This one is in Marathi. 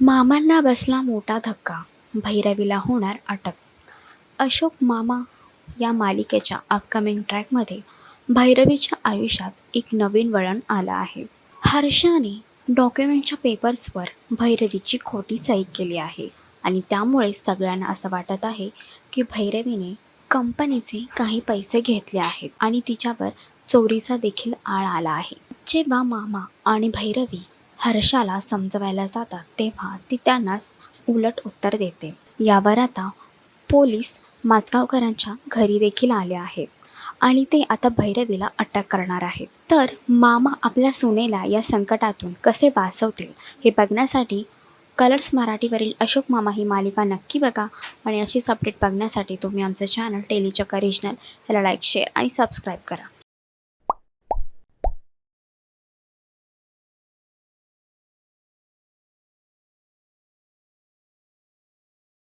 मामांना बसला मोठा धक्का. भैरवीला होणार अटक. अशोक मामा या मालिकेच्या अपकमिंग ट्रॅकमध्ये भैरवीच्या आयुष्यात एक नवीन वळण आलं आहे. हर्षाने डॉक्युमेंटच्या पेपर्सवर भैरवीची खोटी सही केली आहे. आणि त्यामुळे सगळ्यांना असं वाटत आहे की भैरवीने कंपनीचे काही पैसे घेतले आहेत आणि तिच्यावर चोरीचा देखील आळ आला आहे. जेव्हा मामा आणि भैरवी हर्षाला समजवायला जातात तेव्हा ती त्यांनाच उलट उत्तर देते. यावर आता पोलीस माजगावकरांच्या घरी देखील आले आहेत आणि ते आता भैरवीला अटक करणार आहेत. तर मामा आपल्या सुनेला या संकटातून कसे वाचवतील हे बघण्यासाठी कलर्स मराठीवरील अशोक मामा ही मालिका नक्की बघा आणि अशीच अपडेट बघण्यासाठी तुम्ही आमचं चॅनल टेलीचक रिजनल याला लाईक शेअर आणि सबस्क्राईब करा.